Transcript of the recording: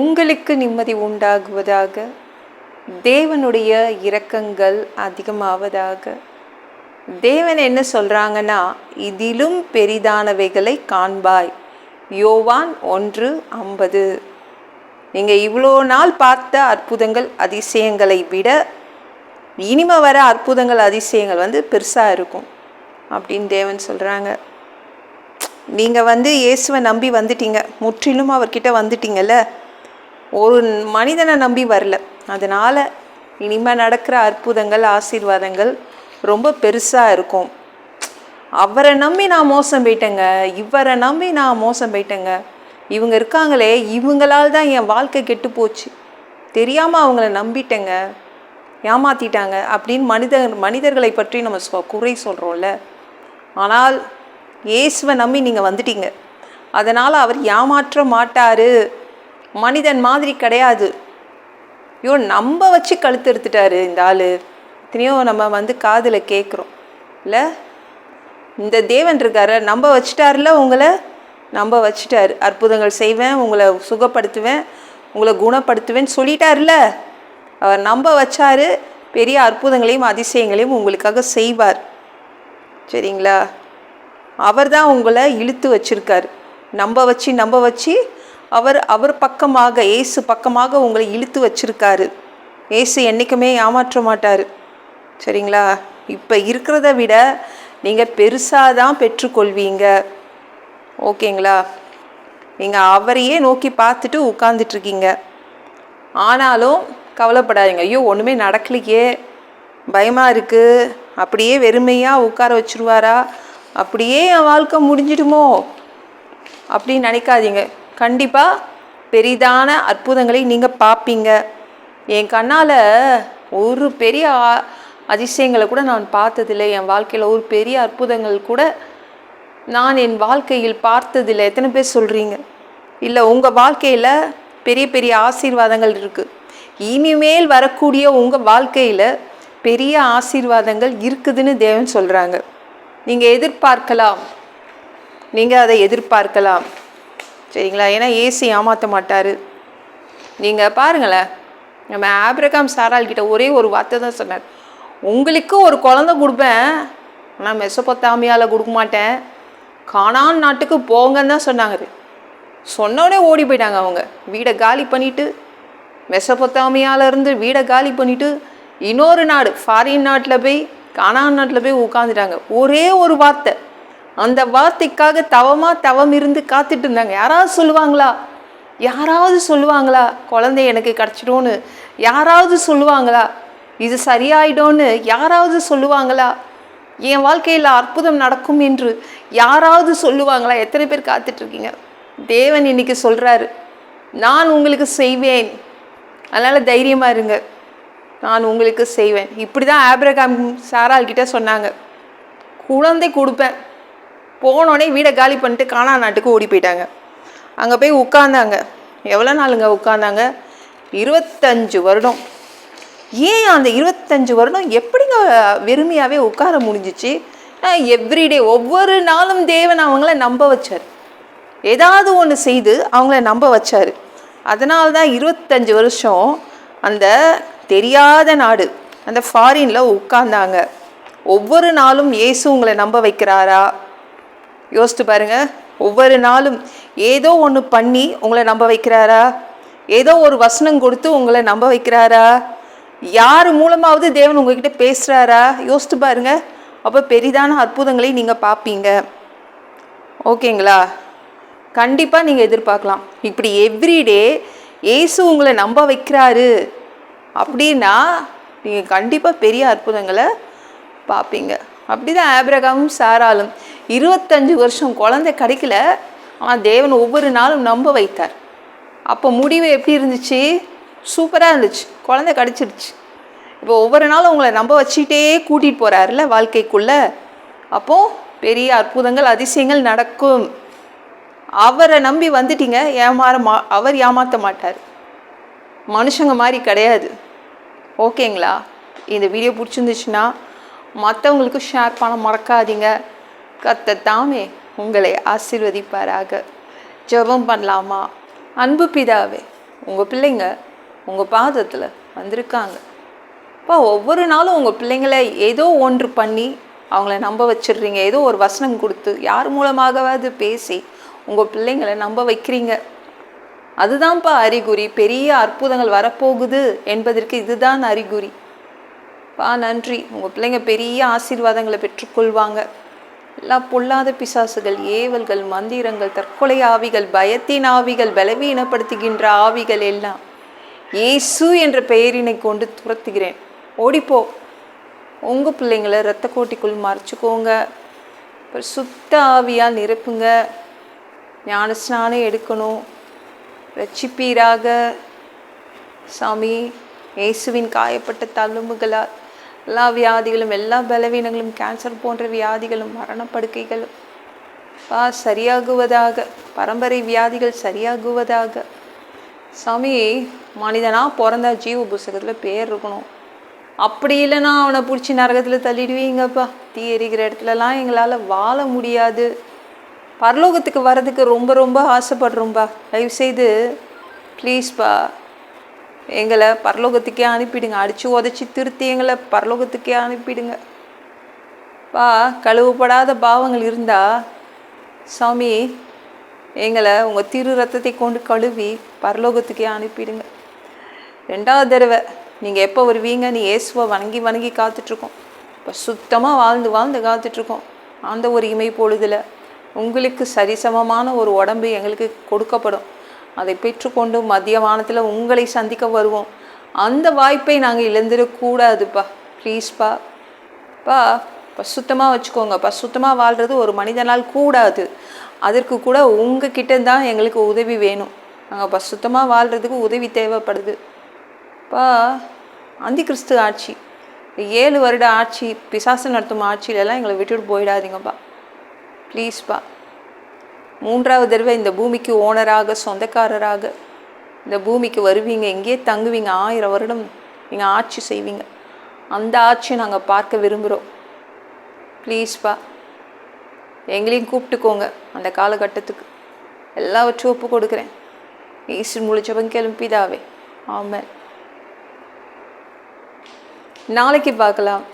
உங்களுக்கு நிம்மதி உண்டாகுவதாக தேவனுடைய இரக்கங்கள் அதிகமாவதாக. தேவன் என்ன சொல்கிறாங்கன்னா இதிலும் பெரிதானவைகளை காண்பாய். யோவான் ஒன்று ஐம்பது. நீங்கள் இவ்வளோ நாள் பார்த்த அற்புதங்கள் அதிசயங்களை விட இனிமே வர அற்புதங்கள் அதிசயங்கள் வந்து பெருசாக இருக்கும். அப்படின்னு தேவன் சொல்கிறாங்க நீங்கள் வந்து இயேசுவை நம்பி வந்துட்டீங்க. முற்றிலும் அவர்கிட்ட வந்துட்டீங்கல்ல? ஒரு மனிதனை நம்பி வரல. அதனால் இனிமேல் நடக்கிற அற்புதங்கள் ஆசீர்வாதங்கள் ரொம்ப பெருசாக இருக்கும். அவரை நம்பி நான் மோசம் போயிட்டேங்க. இவரை நம்பி நான் மோசம் போயிட்டேங்க. இவங்க இருக்காங்களே இவங்களால் தான் என் வாழ்க்கை கெட்டு போச்சு. தெரியாமல் அவங்கள நம்பிட்டேங்க. ஏமாத்திட்டாங்க அப்படின்னு மனிதர் மனிதர்களை பற்றி நம்ம சொ குறை சொல்கிறோம்ல ஆனால் இயேசுவை நம்பி நீங்கள் வந்துட்டீங்க. அதனால் அவர் ஏமாற்ற மாட்டார். மனிதன் மாதிரி கிடையாது. ஐயோ நம்ப வச்சு கழுத்து எடுத்துட்டாரு இந்த ஆள். இத்தனையோ நம்ம வந்து காதில் கேட்குறோம் இல்லை? இந்த தேவன் இருக்கார. நம்ப வச்சுட்டார்ல உங்களை? நம்ப வச்சுட்டார். அற்புதங்கள் செய்வேன் உங்களை சுகப்படுத்துவேன் உங்களை குணப்படுத்துவேன்னு சொல்லிட்டார்ல. அவர் நம்ப வச்சாரு பெரிய அற்புதங்களையும் அதிசயங்களையும் உங்களுக்காக செய்வார். சரிங்களா? அவர் தான் உங்களை இழுத்து வச்சுருக்கார். நம்ப வச்சு நம்ப வச்சு அவர் அவர் பக்கமாக ஏசு பக்கமாக உங்களை இழுத்து வச்சிருக்காரு. ஏசு என்றைக்குமே ஏமாற்ற மாட்டார். சரிங்களா? இப்போ இருக்கிறத விட நீங்கள் பெருசாக தான் பெற்றுக்கொள்வீங்க. ஓகேங்களா? நீங்கள் அவரையே நோக்கி பார்த்துட்டு உட்காந்துட்ருக்கீங்க ஆனாலும் கவலைப்படாதீங்க. ஐயோ ஒன்றுமே நடக்கலையே. பயமாக இருக்குது அப்படியே வெறுமையாக உட்கார வச்சுருவாரா? அப்படியே என் வாழ்க்கை முடிஞ்சிடுமோ? அப்படின்னு நினைக்காதீங்க. கண்டிப்பாக பெரிதான அற்புதங்களை நீங்கள் பார்ப்பீங்க என் கண்ணால் ஒரு பெரிய அதிசயங்களை கூட நான் பார்த்ததில்லை. என் வாழ்க்கையில் ஒரு பெரிய அற்புதங்கள் கூட நான் என் வாழ்க்கையில் பார்த்ததில்லை. எத்தனை பேர் சொல்கிறீங்க இல்லை உங்கள் வாழ்க்கையில் பெரிய பெரிய ஆசீர்வாதங்கள் இருக்குது இனிமேல் வரக்கூடிய உங்கள் வாழ்க்கையில் பெரிய ஆசீர்வாதங்கள் இருக்குதுன்னு தேவன் சொல்கிறாங்க நீங்கள் எதிர்பார்க்கலாம். நீங்கள் அதை எதிர்பார்க்கலாம். சரிங்களா? ஏன்னா ஏசி ஏமாற்ற மாட்டார். நீங்கள் பாருங்களேன். நம்ம ஆப்ரகாம் சாரால் கிட்ட ஒரே ஒரு வார்த்தை தான் சொன்னார். உங்களுக்கு ஒரு குழந்தை கொடுப்பேன். ஆனால் மெசப்பொத்தாமியால் கொடுக்க மாட்டேன். காணான் நாட்டுக்கு போங்கன்னு தான் சொன்னாங்க சொன்னோடனே ஓடி போயிட்டாங்க அவங்க. வீடை காலி பண்ணிவிட்டு மெசப்பொத்தாமியால இருந்து வீடை காலி பண்ணிவிட்டு இன்னொரு நாடு ஃபாரின் நாட்டில் போய் கானான் நாட்டில் போய் உட்காந்துட்டாங்க ஒரே ஒரு வார்த்தை. அந்த வார்த்தைக்காக தவமாக தவம் இருந்து காத்துட்டு இருந்தாங்க. யாராவது சொல்லுவாங்களா? யாராவது சொல்லுவாங்களா? குழந்தை எனக்கு கிடச்சிடும்னு. யாராவது சொல்லுவாங்களா? இது சரியாயிடும்னு. யாராவது சொல்லுவாங்களா? என் வாழ்க்கையில் அற்புதம் நடக்கும் என்று யாராவது சொல்லுவாங்களா? எத்தனை பேர் காத்துட்ருக்கீங்க? தேவன் இன்னைக்கு சொல்கிறாரு நான் உங்களுக்கு செய்வேன். அதனால் தைரியமாக இருங்க. நான் உங்களுக்கு செய்வேன். இப்படி தான் ஆப்ரகாம் சாரால் கிட்ட சொன்னாங்க. குழந்தை கொடுப்பேன். போனோடனே வீடை காலி பண்ணிட்டு காணா நாட்டுக்கு ஓடி போயிட்டாங்க. அங்கே போய் உட்காந்தாங்க எவ்வளோ நாளுங்க உட்காந்தாங்க இருபத்தஞ்சு வருடம். ஏன் அந்த இருபத்தஞ்சு வருடம் எப்படிங்க வெறுமையாகவே உட்கார முடிஞ்சிச்சு? எவ்ரிடே ஒவ்வொரு நாளும் தேவன் அவங்கள நம்ப வச்சார். ஏதாவது ஒன்று செய்து அவங்கள நம்ப வச்சார். அதனால தான் இருபத்தஞ்சு வருஷம் அந்த தெரியாத நாடு அந்த ஃபாரினில் உட்கார்ந்தாங்க. ஒவ்வொரு நாளும் இயேசு உங்களை நம்ப வைக்கிறாரா? யோசித்து பாருங்கள் ஒவ்வொரு நாளும் ஏதோ ஒன்று பண்ணி உங்களை நம்ப வைக்கிறாரா? ஏதோ ஒரு வசனம் கொடுத்து உங்களை நம்ப வைக்கிறாரா? யார் மூலமாவது தேவன் உங்ககிட்ட பேசுகிறாரா யோசித்து பாருங்க. அப்போ பெரிதான அற்புதங்களை நீங்கள் பார்ப்பீங்க ஓகேங்களா? கண்டிப்பாக நீங்கள் எதிர்பார்க்கலாம். இப்படி எவ்ரிடே இயேசு உங்களை நம்ப வைக்கிறாரு. அப்படின்னா நீங்கள் கண்டிப்பாக பெரிய அற்புதங்களை பார்ப்பீங்க அப்படி தான் ஆப்ரகாமும் சாராலும் இருபத்தஞ்சு வருஷம் குழந்தை கிடைக்கல ஆனால் தேவன் ஒவ்வொரு நாளும் நம்ப வைத்தார். அப்போ முடிவு எப்படி இருந்துச்சு? சூப்பராக இருந்துச்சு. குழந்தை கிடச்சிருச்சு. இப்போ ஒவ்வொரு நாளும் உங்களை நம்ப வச்சுக்கிட்டே கூட்டிகிட்டு போகிறாருல வாழ்க்கைக்குள்ளே? அப்போது பெரிய அற்புதங்கள் அதிசயங்கள் நடக்கும். அவரை நம்பி வந்துட்டீங்க ஏமாற மா அவர் ஏமாற்ற மாட்டார். மனுஷங்க மாதிரி கிடையாது. ஓகேங்களா? இந்த வீடியோ பிடிச்சிருந்துச்சுன்னா மற்றவங்களுக்கு ஷேர் பண்ண மறக்காதீங்க. கத்த தாமே உங்களை ஆசீர்வதிப்பாராக. ஜெபம் பண்ணலாமா? அன்பு பிதாவே உங்கள் பிள்ளைங்க உங்கள் பாதத்தில் வந்திருக்காங்க. இப்போ ஒவ்வொரு நாளும் உங்கள் பிள்ளைங்களை ஏதோ ஒன்று பண்ணி அவங்கள நம்ப வச்சிடுறீங்க. ஏதோ ஒரு வசனம் கொடுத்து யார் மூலமாகவாவது பேசி உங்கள் பிள்ளைங்களை நம்ப வைக்கிறீங்க. அதுதான்ப்பா அறிகுறி. பெரிய அற்புதங்கள் வரப்போகுது என்பதற்கு இதுதான் அறிகுறி. பா நன்றி. உங்கள் பிள்ளைங்க பெரிய ஆசீர்வாதங்களை பெற்றுக்கொள்வாங்க. எல்லா பொல்லாத பிசாசுகள் ஏவல்கள் மந்திரங்கள் தற்கொலை ஆவிகள் பயத்தின் ஆவிகள் பலவீனப்படுத்துகின்ற ஆவிகள் எல்லாம் இயேசு என்ற பெயரினை கொண்டு துரத்துகிறேன். ஓடிப்போ. உங்கள் பிள்ளைங்களை இரத்த கோட்டிக்குள் மறைச்சிக்கோங்க. அப்புறம் சுத்த ஆவியால் நிரப்புங்க. ஞான ஸ்நானம் எடுக்கணும். ரட்சிப்பீராக சாமி இயேசுவின் காயப்பட்ட தழும்புகளால் எல்லா வியாதிகளும் எல்லா பலவீனங்களும் கேன்சர் போன்ற வியாதிகளும் மரணப்படுக்கைகளும் பா சரியாகுவதாக பரம்பரை வியாதிகள் சரியாகுவதாக. சாமி மனிதனாக பிறந்தா ஜீவ புஸ்தகத்தில் பேர் இருக்கணும். அப்படி இல்லைன்னா அவனை பிடிச்சி நரகத்தில் தள்ளிடுவீங்கப்பா. தீ எரிக்கிற இடத்துலலாம் எங்களால் வாழ முடியாது. பரலோகத்துக்கு வர்றதுக்கு ரொம்ப ரொம்ப ஆசைப்படுறோம்பா. தயவுசெய்து ப்ளீஸ்ப்பா எங்களை பரலோகத்துக்கே அனுப்பிடுங்க. அடித்து உதச்சி திருத்தி எங்களை பரலோகத்துக்கே அனுப்பிடுங்க. வா கழுவப்படாத பாவங்கள் இருந்தால் சாமி எங்களை உங்கள் திரு ரத்தத்தை கொண்டு கழுவி பரலோகத்துக்கே அனுப்பிடுங்க. ரெண்டாவது தடவை நீங்கள் எப்போ வருவீங்க? நீ இயேசுவை வணங்கி வணங்கி காத்துட்ருக்கோம். இப்போ சுத்தமாக வாழ்ந்து வாழ்ந்து காத்துட்ருக்கோம். அந்த ஒரு இமை பொழுதில் உங்களுக்கு சரிசமமான ஒரு உடம்பு எங்களுக்கு கொடுக்கப்படும். அதை பெற்றுக்கொண்டு மதிய வானத்தில் உங்களை சந்திக்க வருவோம். அந்த வாய்ப்பை நாங்கள் இழந்துடக்கூடாதுப்பா ப்ளீஸ்ப்பா பா. பசுத்தமாக வச்சுக்கோங்க. பசுத்தமாக வாழ்கிறது ஒரு மனிதனால் கூடாது. அதற்கு கூட உங்கள் கிட்ட தான் எங்களுக்கு உதவி வேணும். நாங்கள் பசுத்தமாக வாழ்கிறதுக்கு உதவி தேவைப்படுது. பா அந்தி கிறிஸ்து ஆட்சி. ஏழு வருட ஆட்சி பிசாசு நடத்தும் ஆட்சியிலலாம் எங்களை விட்டுட்டு போயிடாதீங்கப்பா. ப்ளீஸ்ப்பா மூன்றாவது தடவை இந்த பூமிக்கு ஓனராக சொந்தக்காரராக இந்த பூமிக்கு வருவீங்க. எங்கேயே தங்குவீங்க. ஆயிரம் வருடம் நீங்கள் ஆட்சி செய்வீங்க. அந்த ஆட்சியை நாங்கள் பார்க்க விரும்புகிறோம் ப்ளீஸ்ப்பா எங்களையும் கூப்பிட்டுக்கோங்க அந்த காலகட்டத்துக்கு. எல்லாவற்றும் ஒப்பு கொடுக்குறேன். ஈஸ்வர் முழிச்சவன் கிளம்பிதாவே ஆமாம் நாளைக்கு பார்க்கலாம்.